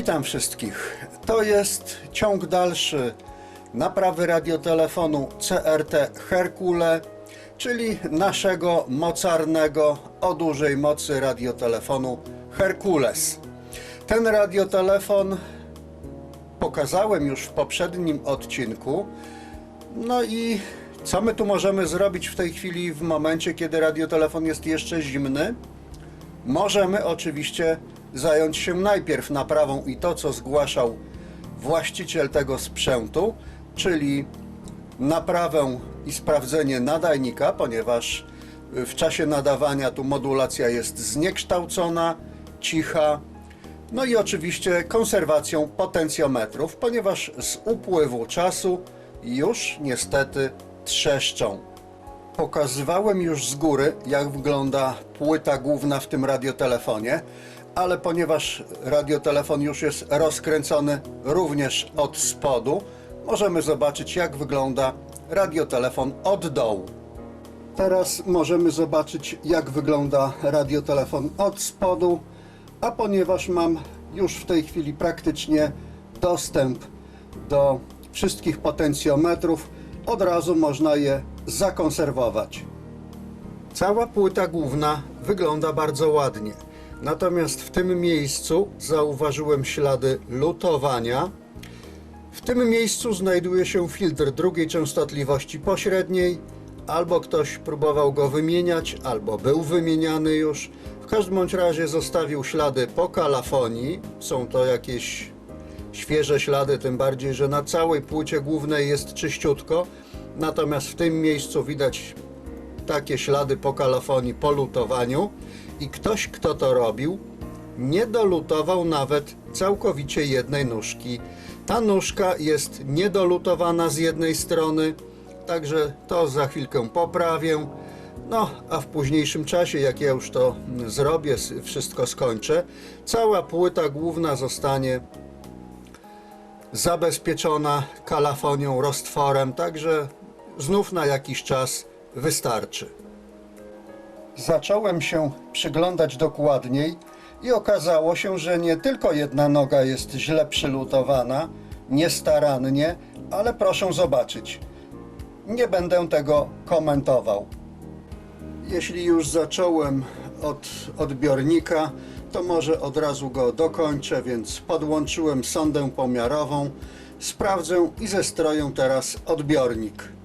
Witam wszystkich. To jest ciąg dalszy naprawy radiotelefonu CRT Herkule, czyli naszego mocarnego o dużej mocy radiotelefonu Herkules. Ten radiotelefon pokazałem już w poprzednim odcinku. No i co my tu możemy zrobić w tej chwili, w momencie, kiedy radiotelefon jest jeszcze zimny? Możemy oczywiście zająć się najpierw naprawą i to, co zgłaszał właściciel tego sprzętu, czyli naprawę i sprawdzenie nadajnika, ponieważ w czasie nadawania tu modulacja jest zniekształcona, cicha, no i oczywiście konserwacją potencjometrów, ponieważ z upływu czasu już niestety trzeszczą. Pokazywałem już z góry, jak wygląda płyta główna w tym radiotelefonie, ale ponieważ radiotelefon już jest rozkręcony również od spodu, możemy zobaczyć, jak wygląda radiotelefon od dołu. Teraz możemy zobaczyć, jak wygląda radiotelefon od spodu, a ponieważ mam już w tej chwili praktycznie dostęp do wszystkich potencjometrów, od razu można je zakonserwować. Cała płyta główna wygląda bardzo ładnie. Natomiast w tym miejscu zauważyłem ślady lutowania. W tym miejscu znajduje się filtr drugiej częstotliwości pośredniej. Albo ktoś próbował go wymieniać, albo był wymieniany już. W każdym bądź razie zostawił ślady po kalafonii. Są to jakieś świeże ślady, tym bardziej, że na całej płycie głównej jest czyściutko. Natomiast w tym miejscu widać takie ślady po kalafonii, po lutowaniu i ktoś, kto to robił, nie dolutował nawet całkowicie jednej nóżki. Ta nóżka jest niedolutowana z jednej strony, także to za chwilkę poprawię. No, a w późniejszym czasie, jak ja już to zrobię, wszystko skończę, cała płyta główna zostanie zabezpieczona kalafonią, roztworem, także znów na jakiś czas wystarczy. Zacząłem się przyglądać dokładniej i okazało się, że nie tylko jedna noga jest źle przylutowana, niestarannie, ale proszę zobaczyć. Nie będę tego komentował. Jeśli już zacząłem od odbiornika, to może od razu go dokończę, więc podłączyłem sondę pomiarową, sprawdzę i zestroję teraz odbiornik.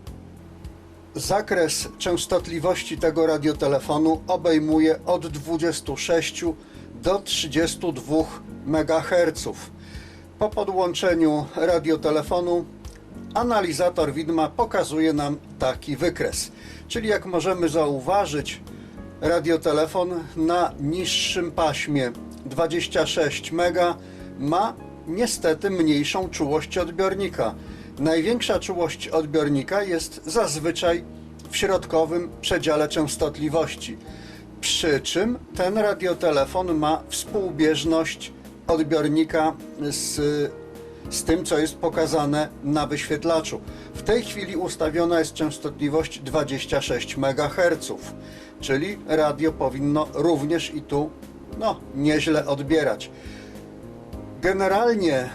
Zakres częstotliwości tego radiotelefonu obejmuje od 26 do 32 MHz. Po podłączeniu radiotelefonu analizator widma pokazuje nam taki wykres. Czyli jak możemy zauważyć, radiotelefon na niższym paśmie 26 MB ma niestety mniejszą czułość odbiornika. Największa czułość odbiornika jest zazwyczaj w środkowym przedziale częstotliwości. Przy czym ten radiotelefon ma współbieżność odbiornika z, z tym, co jest pokazane na wyświetlaczu. W tej chwili ustawiona jest częstotliwość 26 MHz, czyli radio powinno również i tu no, nieźle odbierać. Generalnie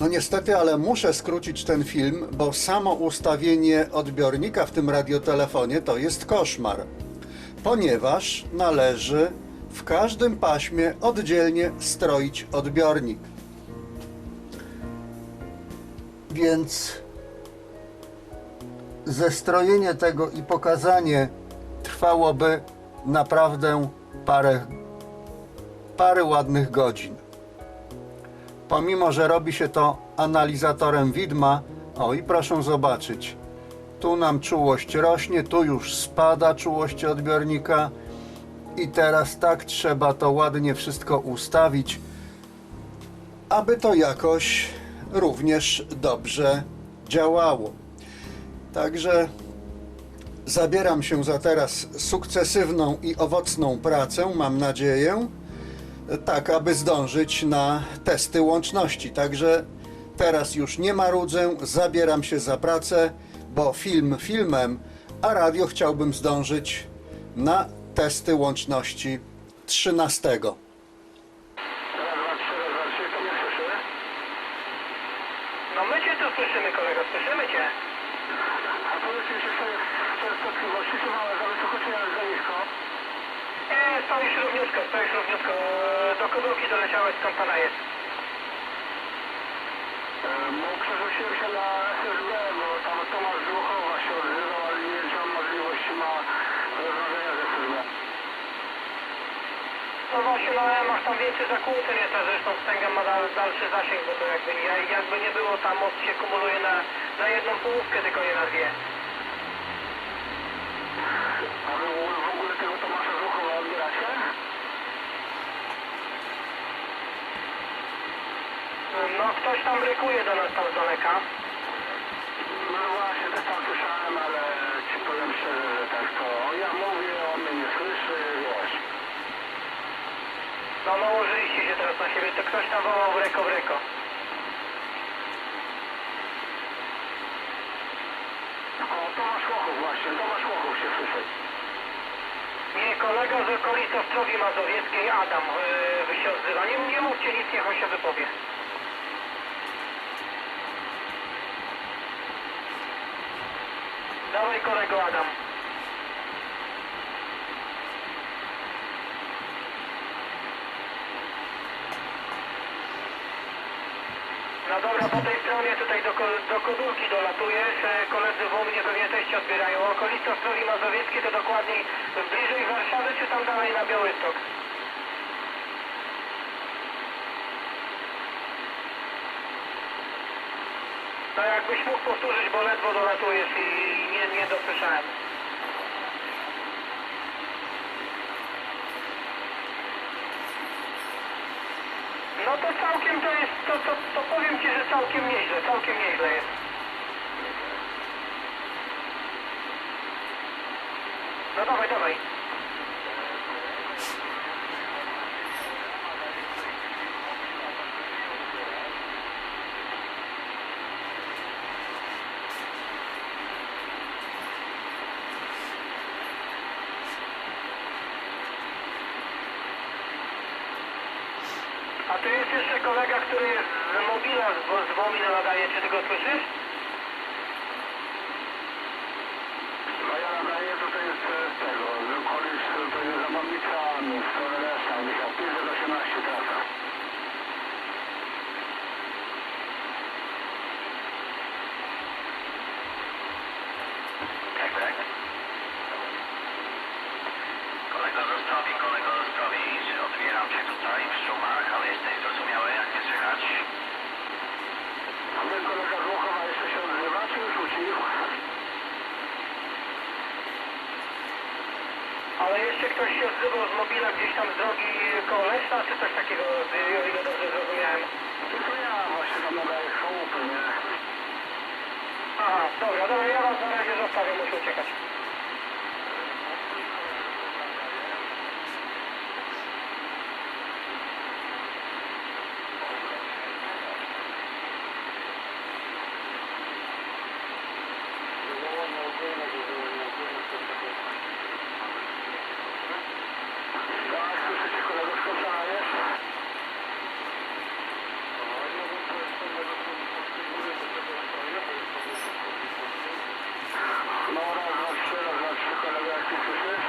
no niestety, ale muszę skrócić ten film, bo samo ustawienie odbiornika w tym radiotelefonie to jest koszmar, ponieważ należy w każdym paśmie oddzielnie stroić odbiornik. Więc zestrojenie tego i pokazanie trwałoby naprawdę parę, parę ładnych godzin pomimo że robi się to analizatorem widma, o i proszę zobaczyć, tu nam czułość rośnie, tu już spada czułość odbiornika i teraz tak trzeba to ładnie wszystko ustawić, aby to jakoś również dobrze działało. Także zabieram się za teraz sukcesywną i owocną pracę, mam nadzieję tak aby zdążyć na testy łączności. Także teraz już nie marudzę, zabieram się za pracę, bo film filmem, a radio chciałbym zdążyć na testy łączności 13. Raz, dwa, trzy, raz, dwa, trzy, No my cię tu słyszymy kolego, słyszymy cię. A powiedzcie mi, czy to jest częstotliwości, czy małe za wysoko, czy za nisko? E, stoisz równiutko, stoisz równiutko. Kodówki doleciałeś skąd pana jest. E, Bo przerzuciłem się na SSB, bo tam Tomasz Złuchowa się odzywał, ale nie on możliwości ma rozmawiania z SSB. No właśnie, no ale masz tam więcej zakłóceń, jest, a zresztą wstęgam ma dal, dalszy zasięg, bo to jakby, ja- jakby nie było, tam moc się kumuluje na, na jedną połówkę, tylko nie na dwie. A wy w ogóle tego Tomasza Złuchowa No ktoś tam rykuje do nas tam z daleka. No właśnie, też tam słyszałem, ale ci powiem szczerze, że tak to ja mówię, on mnie nie słyszy, wiesz. No nałożyliście się teraz na siebie, to ktoś tam wołał wreko, wreko. O, Tomasz Łochów właśnie, Tomasz Łochów się słyszy. Nie, kolega z okolic Ostrowi Mazowieckiej, Adam, yy, się odzywa. Nie, nie mówcie nic, niech on się wypowie. Dawaj kolego Adam. No dobra, po tej stronie tutaj do, do kodówki dolatujesz, koledzy w mnie pewnie też cię odbierają. Okolica Ostrowi Mazowieckiej to dokładniej bliżej Warszawy, czy tam dalej na Białystok? No jakbyś mógł powtórzyć, bo ledwo dolatujesz i nie, nie dosłyszałem. No to całkiem to jest, to, to, to powiem Ci, że całkiem nieźle, całkiem nieźle jest. No dawaj, dawaj. A tu jest jeszcze kolega, który jest z mobila z, Wo- z Womina nadaje, czy ty go słyszysz? No ja nadaję tutaj z e, tego, z okolic, to jest zabawnica, z Toleresa, gdzieś od 518 trasa. Tak, tak. Kolego z Ostrowi, kolego z Ostrowi, odbieram cię tutaj w szumach, ale jesteś zrozumiały, jak mnie słychać? A ten kolega z Łochowa jeszcze się odzywa, czy już ucichł? Ale jeszcze odzywał z mobila gdzieś tam z drogi koło Leszna, czy coś takiego, o ile dobrze zrozumiałem. Tylko ja właśnie tam nadaję chałupy, nie? Aha, dobra, dobra, ja was na razie zostawię, muszę uciekać. Tak, słyszycie kolego, skąd nadajesz? No raz, dwa, trzy, raz, dwa, trzy, kolego, jak ty słyszysz?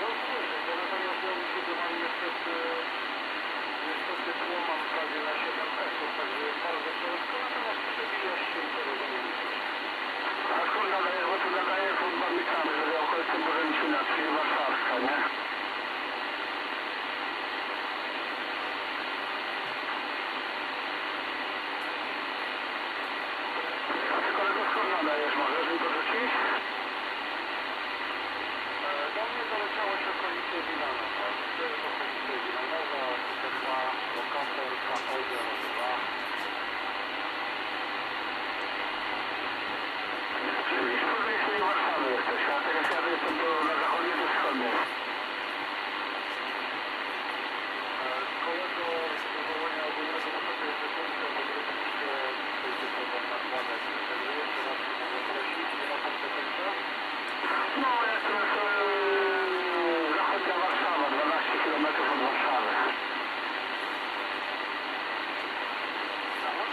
No słyszę, to natomiast ja mi się mam niestety, niestety tło mam prawie na 7 metrów, także bardzo ciężko, natomiast przebijesz się i to rozumiem. A skąd nadajesz, bo tu nadaję pod Barmicami, żeby okolice Bożęcina, czyli warszawska, nie? A ty kolego skąd nadajesz, możesz mi dorzucić? Do mnie doleciało się okolice Wilana, tak? To jest okolice Wilanowa, tutaj ma lokator K02. Czyli z drugiej strony Warszawy jesteś, a tak jak ja jestem to na zachodzie, to wschodniej. Kolego z powołania ogólnego na to jest wykonka, bo oczywiście tutaj typowo nakładać. Także jeszcze raz się mogę prosić, nie ma kompetencja? No, jestem z e, zachodnia Warszawa, 12 km od Warszawy. A no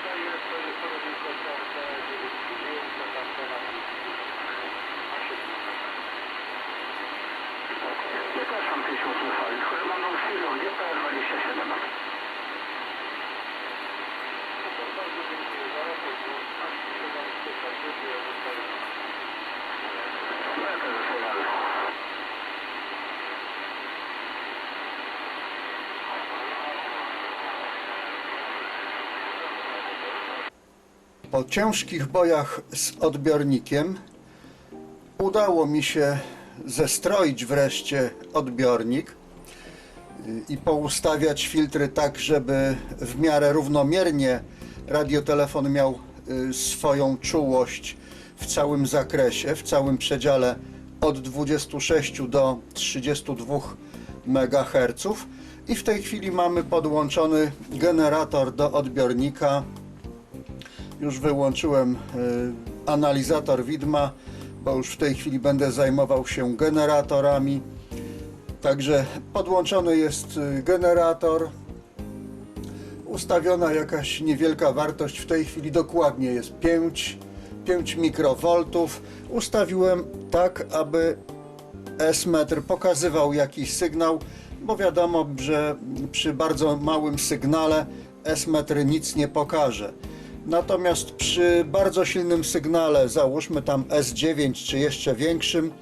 To jest, to jest porodnictwo CRT 939, taka antena Przepraszam, tyś usłyszeli, tylko mam tą chwilę, gdzie PR27? Super, bardzo dziękuję za raport, bo aż mi się tam spyta, gdzie ja zostaję. Ja też zostaję. Po ciężkich bojach z odbiornikiem udało mi się zestroić wreszcie odbiornik i poustawiać filtry tak, żeby w miarę równomiernie radiotelefon miał y, swoją czułość w całym zakresie, w całym przedziale od 26 do 32 MHz i w tej chwili mamy podłączony generator do odbiornika już wyłączyłem y, analizator widma, bo już w tej chwili będę zajmował się generatorami. Także podłączony jest y, generator. Ustawiona jakaś niewielka wartość, w tej chwili dokładnie jest 5, 5 mikrowoltów. Ustawiłem tak, aby S-metr pokazywał jakiś sygnał, bo wiadomo, że przy bardzo małym sygnale S-metr nic nie pokaże. Natomiast przy bardzo silnym sygnale, załóżmy tam S9 czy jeszcze większym,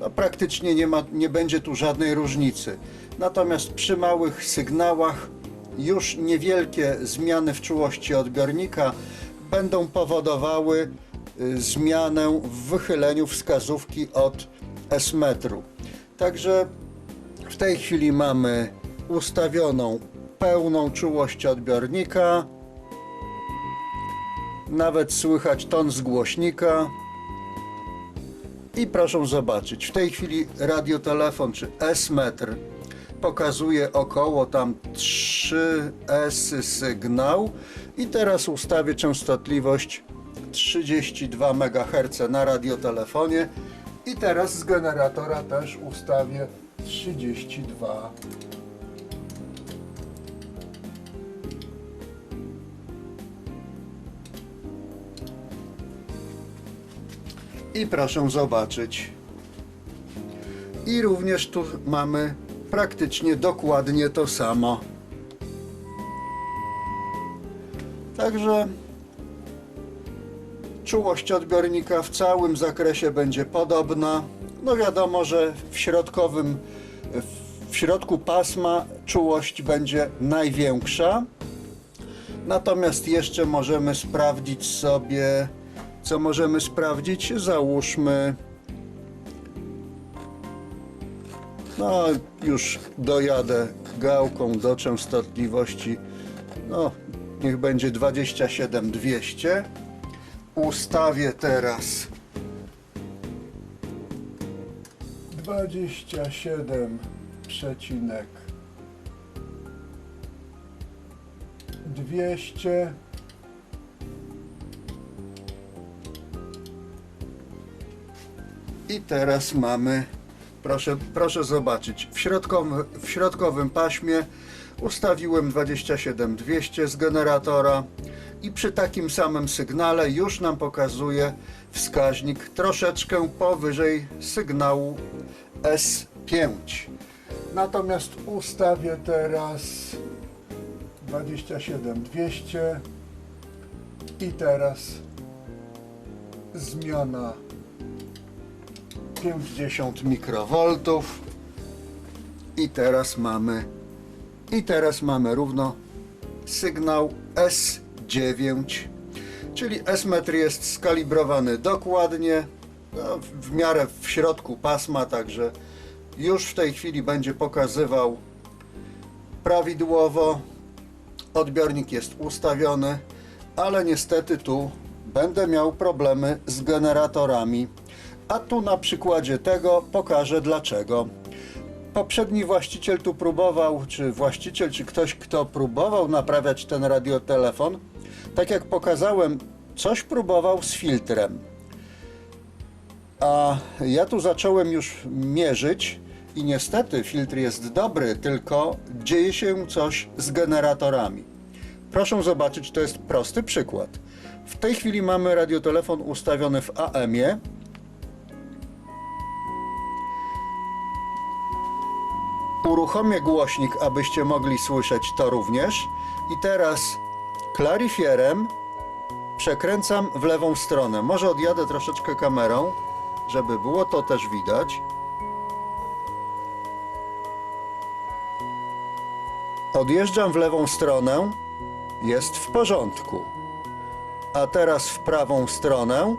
no praktycznie nie, ma, nie będzie tu żadnej różnicy. Natomiast przy małych sygnałach już niewielkie zmiany w czułości odbiornika będą powodowały y, zmianę w wychyleniu wskazówki od S-metru. Także w tej chwili mamy ustawioną pełną czułość odbiornika. Nawet słychać ton z głośnika. I proszę zobaczyć, w tej chwili radiotelefon czy S-metr pokazuje około tam 3 S sygnał i teraz ustawię częstotliwość 32 MHz na radiotelefonie i teraz z generatora też ustawię 32 I proszę zobaczyć. I również tu mamy praktycznie dokładnie to samo. Także czułość odbiornika w całym zakresie będzie podobna. No wiadomo, że w środkowym, w środku pasma czułość będzie największa. Natomiast jeszcze możemy sprawdzić sobie, co możemy sprawdzić. Załóżmy, no już dojadę gałką do częstotliwości, no niech będzie 27200. Ustawię teraz 27 przecinek 200 I teraz mamy, proszę, proszę zobaczyć, w środkowym, w środkowym paśmie ustawiłem 27200 z generatora i przy takim samym sygnale już nam pokazuje wskaźnik troszeczkę powyżej sygnału S5. Natomiast ustawię teraz 27200 i teraz zmiana 50 mikrowoltów i teraz mamy i teraz mamy równo sygnał S9 czyli S-metr jest skalibrowany dokładnie no, w miarę w środku pasma także już w tej chwili będzie pokazywał prawidłowo. Odbiornik jest ustawiony ale niestety tu będę miał problemy z generatorami a tu na przykładzie tego pokażę dlaczego. Poprzedni właściciel tu próbował, czy właściciel, czy ktoś, kto próbował naprawiać ten radiotelefon, tak jak pokazałem, coś próbował z filtrem. A ja tu zacząłem już mierzyć i niestety filtr jest dobry, tylko dzieje się coś z generatorami. Proszę zobaczyć, to jest prosty przykład. W tej chwili mamy radiotelefon ustawiony w AM-ie. Uruchomię głośnik, abyście mogli słyszeć to również. I teraz klaryfierem przekręcam w lewą stronę. Może odjadę troszeczkę kamerą, żeby było to też widać. Odjeżdżam w lewą stronę, jest w porządku. A teraz w prawą stronę.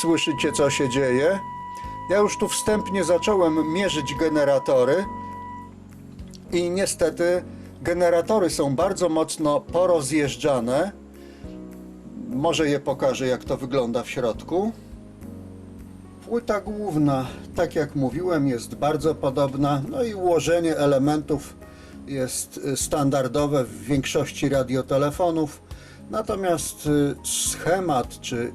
Słyszycie, co się dzieje? Ja już tu wstępnie zacząłem mierzyć generatory i niestety generatory są bardzo mocno porozjeżdżane. Może je pokażę, jak to wygląda w środku. Płyta główna, tak jak mówiłem, jest bardzo podobna, no i ułożenie elementów jest standardowe w większości radiotelefonów. Natomiast y, schemat czy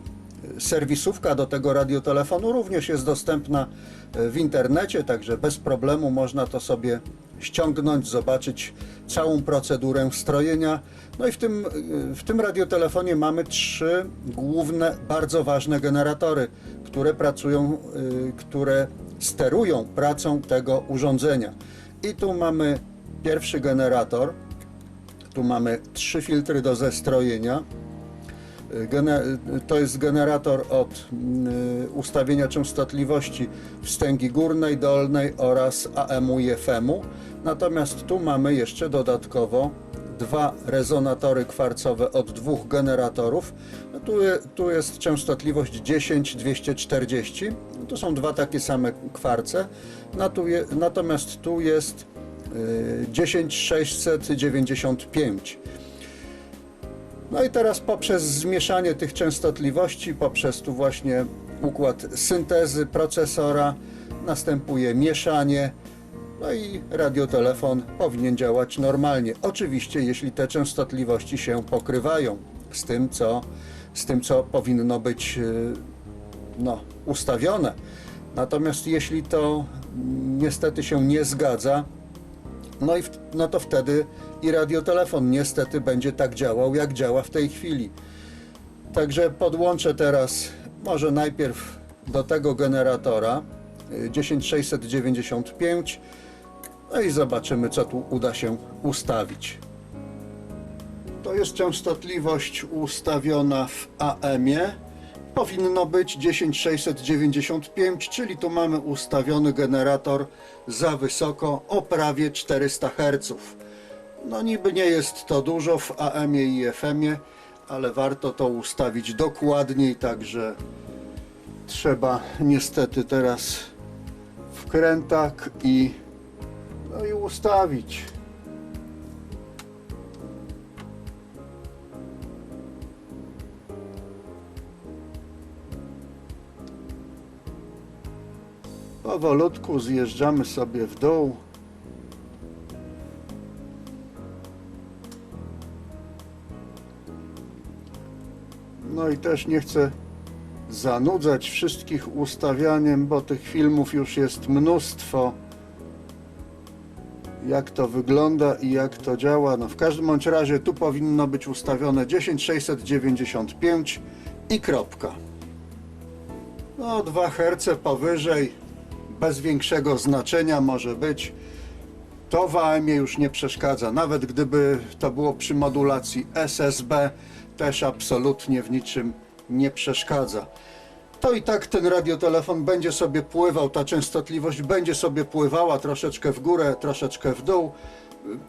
serwisówka do tego radiotelefonu również jest dostępna y, w internecie, także bez problemu można to sobie ściągnąć, zobaczyć całą procedurę strojenia. No i w tym, y, w tym radiotelefonie mamy trzy główne, bardzo ważne generatory, które pracują, y, które sterują pracą tego urządzenia. I tu mamy pierwszy generator, tu mamy trzy filtry do zestrojenia. Y, y, to jest generator od y, ustawienia częstotliwości wstęgi górnej, dolnej oraz AM-u i FM-u. Natomiast tu mamy jeszcze dodatkowo dwa rezonatory kwarcowe od dwóch generatorów. No tu, tu jest częstotliwość 10240. No to są dwa takie same kwarce. Natomiast tu jest y, 10695. No i teraz poprzez zmieszanie tych częstotliwości, poprzez tu właśnie układ syntezy procesora, następuje mieszanie, no i radiotelefon powinien działać normalnie. Oczywiście, jeśli te częstotliwości się pokrywają z tym, co, z tym, co powinno być yy, no, ustawione. Natomiast jeśli to niestety się nie zgadza, no i w, no to wtedy i radiotelefon niestety będzie tak działał, jak działa w tej chwili. Także podłączę teraz może najpierw do tego generatora y, 10695 no i zobaczymy co tu uda się ustawić. To jest częstotliwość ustawiona w AM-ie. Powinno być 10695, czyli tu mamy ustawiony generator za wysoko o prawie 400 Hz. No niby nie jest to dużo w AM-ie i FM-ie, ale warto to ustawić dokładniej, także trzeba niestety teraz wkrętak i no i ustawić. Powolutku zjeżdżamy sobie w dół. No i też nie chcę zanudzać wszystkich ustawianiem, bo tych filmów już jest mnóstwo. Jak to wygląda i jak to działa. No w każdym bądź razie tu powinno być ustawione 10695 i kropka. No 2 Hz powyżej, bez większego znaczenia może być. To w AM-ie już nie przeszkadza. Nawet gdyby to było przy modulacji SSB, też absolutnie w niczym nie przeszkadza. To i tak ten radiotelefon będzie sobie pływał, ta częstotliwość będzie sobie pływała troszeczkę w górę, troszeczkę w dół,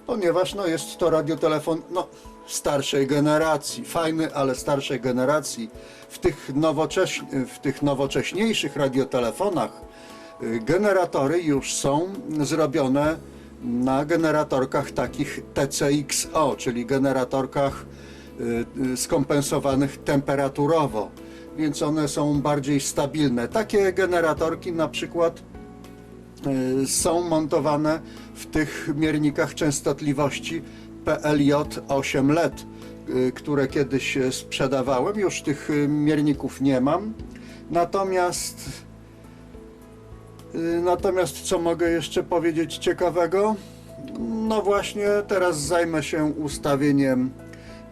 ponieważ no, jest to radiotelefon no, starszej generacji. Fajny, ale starszej generacji. W tych, nowocześ, w tych nowocześniejszych radiotelefonach y, generatory już są zrobione na generatorkach takich TCXO, czyli generatorkach skompensowanych temperaturowo, więc one są bardziej stabilne. Takie generatorki na przykład y, są montowane w tych miernikach częstotliwości PLJ 8 LED, y, które kiedyś y, sprzedawałem. Już tych y, mierników nie mam. Natomiast Y, Natomiast co mogę jeszcze powiedzieć ciekawego? No właśnie, teraz zajmę się ustawieniem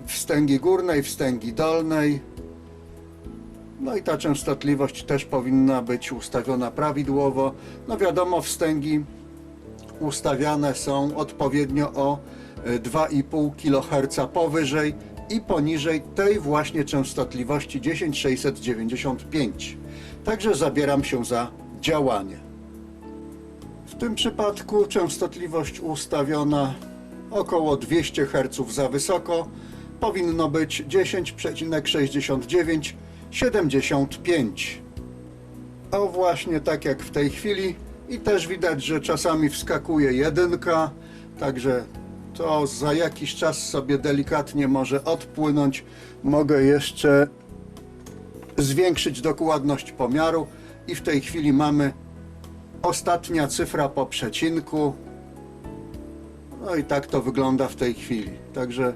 wstęgi górnej, wstęgi dolnej. No i ta częstotliwość też powinna być ustawiona prawidłowo. No wiadomo, wstęgi ustawiane są odpowiednio o y, 2,5 kHz powyżej i poniżej tej właśnie częstotliwości 10695. Także zabieram się za działanie. W tym przypadku częstotliwość ustawiona około 200 Hz za wysoko powinno być 10,6975. O właśnie tak jak w tej chwili i też widać, że czasami wskakuje jedynka, także to za jakiś czas sobie delikatnie może odpłynąć. Mogę jeszcze zwiększyć dokładność pomiaru i w tej chwili mamy ostatnia cyfra po przecinku. No i tak to wygląda w tej chwili. Także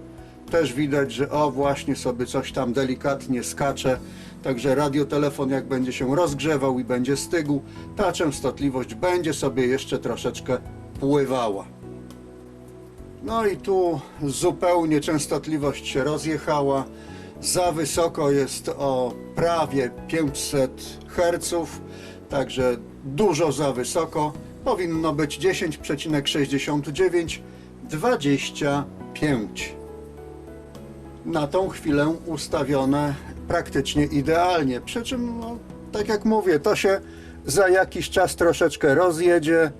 też widać, że o właśnie sobie coś tam delikatnie skacze. Także radiotelefon jak będzie się rozgrzewał i będzie stygł, ta częstotliwość będzie sobie jeszcze troszeczkę pływała. No i tu zupełnie częstotliwość się rozjechała. Za wysoko jest o prawie 500 Hz, także dużo za wysoko. Powinno być 10,69 25. Na tą chwilę ustawione praktycznie idealnie. Przy czym, no, tak jak mówię, to się za jakiś czas troszeczkę rozjedzie.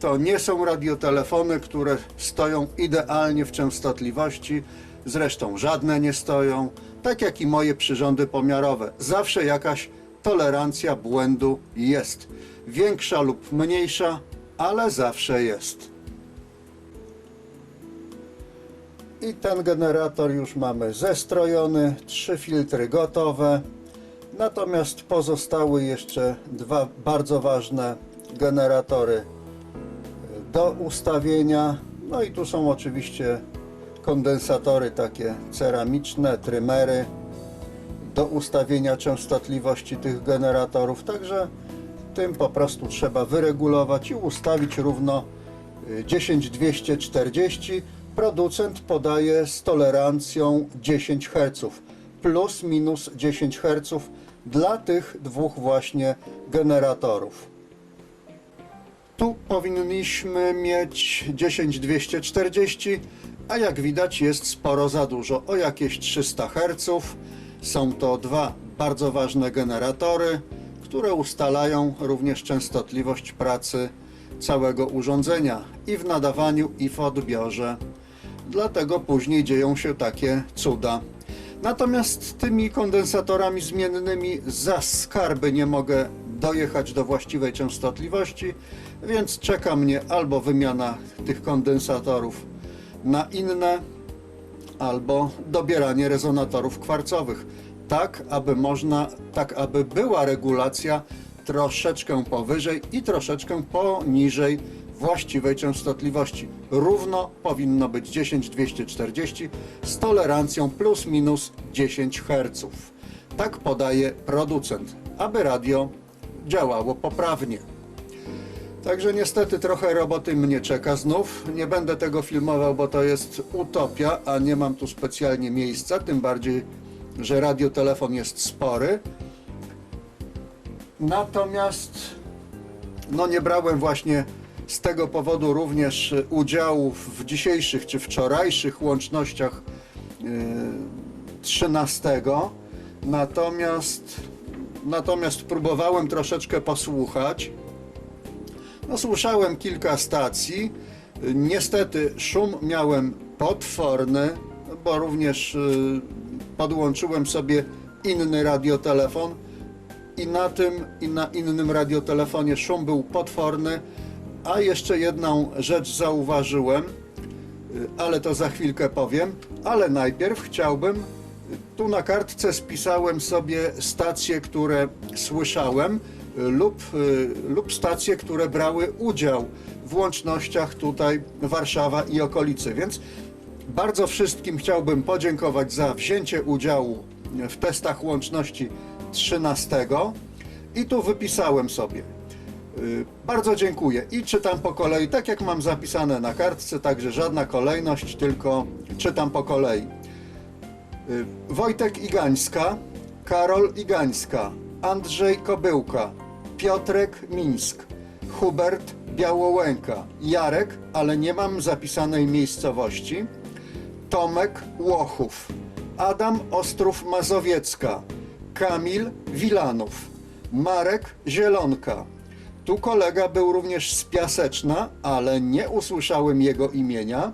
To nie są radiotelefony, które stoją idealnie w częstotliwości. Zresztą żadne nie stoją. Tak jak i moje przyrządy pomiarowe. Zawsze jakaś tolerancja błędu jest. Większa lub mniejsza, ale zawsze jest. I ten generator już mamy zestrojony, trzy filtry gotowe. Natomiast pozostały jeszcze dwa bardzo ważne generatory do ustawienia. No i tu są oczywiście kondensatory takie ceramiczne, trymery do ustawienia częstotliwości tych generatorów. Także tym po prostu trzeba wyregulować i ustawić równo y, 10240. Producent podaje z tolerancją 10 Hz plus minus 10 Hz dla tych dwóch właśnie generatorów. Tu powinniśmy mieć 10240, a jak widać jest sporo za dużo, o jakieś 300 Hz. Są to dwa bardzo ważne generatory, które ustalają również częstotliwość pracy całego urządzenia i w nadawaniu, i w odbiorze. Dlatego później dzieją się takie cuda. Natomiast tymi kondensatorami zmiennymi za skarby nie mogę dojechać do właściwej częstotliwości, więc czeka mnie albo wymiana tych kondensatorów na inne, albo dobieranie rezonatorów kwarcowych, tak aby można, tak aby była regulacja troszeczkę powyżej i troszeczkę poniżej właściwej częstotliwości. Równo powinno być 10240 z tolerancją plus minus 10 Hz. Tak podaje producent, aby radio działało poprawnie. Także niestety trochę roboty mnie czeka znów. Nie będę tego filmował, bo to jest utopia, a nie mam tu specjalnie miejsca, tym bardziej, że radiotelefon jest spory. Natomiast no nie brałem właśnie z tego powodu również udziału w dzisiejszych czy wczorajszych łącznościach yy, 13. Natomiast natomiast próbowałem troszeczkę posłuchać. No, słyszałem kilka stacji. Niestety szum miałem potworny, bo również y, podłączyłem sobie inny radiotelefon i na tym i na innym radiotelefonie szum był potworny. A jeszcze jedną rzecz zauważyłem, y, ale to za chwilkę powiem. Ale najpierw chciałbym tu na kartce spisałem sobie stacje, które słyszałem y, lub, y, lub stacje, które brały udział w łącznościach tutaj Warszawa i okolicy. Więc bardzo wszystkim chciałbym podziękować za wzięcie udziału w testach łączności 13. I tu wypisałem sobie Bardzo dziękuję. I czytam po kolei, tak jak mam zapisane na kartce, także żadna kolejność, tylko czytam po kolei. Y, Wojtek Igańska, Karol Igańska, Andrzej Kobyłka, Piotrek Mińsk, Hubert Białołęka, Jarek, ale nie mam zapisanej miejscowości, Tomek Łochów, Adam Ostrów Mazowiecka, Kamil Wilanów, Marek Zielonka. Tu kolega był również z Piaseczna, ale nie usłyszałem jego imienia.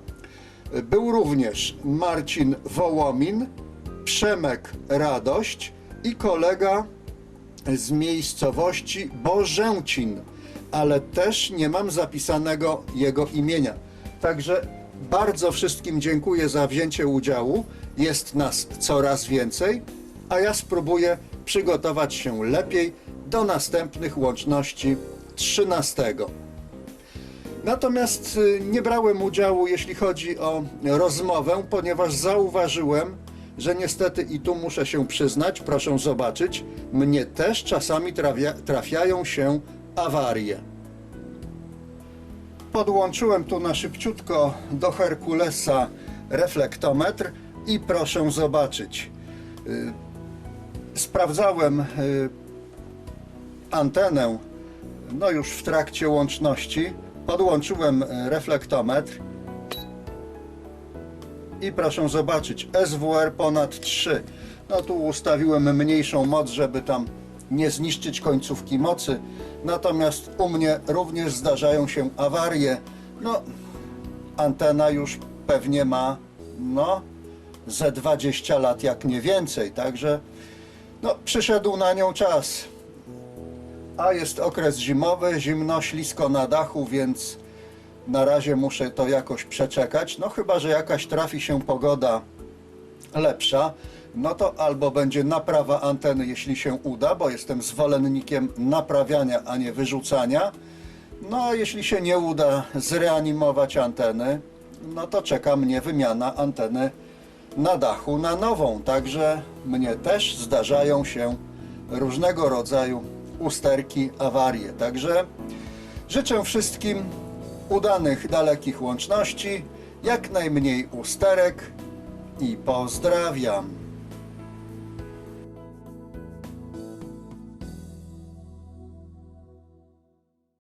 Był również Marcin Wołomin, Przemek Radość i kolega z miejscowości Bożęcin, ale też nie mam zapisanego jego imienia. Także bardzo wszystkim dziękuję za wzięcie udziału. Jest nas coraz więcej, a ja spróbuję przygotować się lepiej do następnych łączności 13. Natomiast y, nie brałem udziału, jeśli chodzi o rozmowę, ponieważ zauważyłem, że niestety i tu muszę się przyznać, proszę zobaczyć, mnie też czasami trafia, trafiają się awarie. Podłączyłem tu na szybciutko do Herkulesa reflektometr i proszę zobaczyć. Y, Sprawdzałem y, antenę, no już w trakcie łączności. Podłączyłem e, reflektometr i proszę zobaczyć, SWR ponad 3. No tu ustawiłem mniejszą moc, żeby tam nie zniszczyć końcówki mocy. Natomiast u mnie również zdarzają się awarie. No, antena już pewnie ma, no, ze 20 lat, jak nie więcej. Także, no, przyszedł na nią czas. A jest okres zimowy, zimno, ślisko na dachu, więc na razie muszę to jakoś przeczekać. No chyba, że jakaś trafi się pogoda lepsza, no to albo będzie naprawa anteny, jeśli się uda, bo jestem zwolennikiem naprawiania, a nie wyrzucania. No a jeśli się nie uda zreanimować anteny, no to czeka mnie wymiana anteny na dachu na nową. Także mnie też zdarzają się różnego rodzaju usterki, awarie. Także życzę wszystkim udanych, dalekich łączności, jak najmniej usterek i pozdrawiam.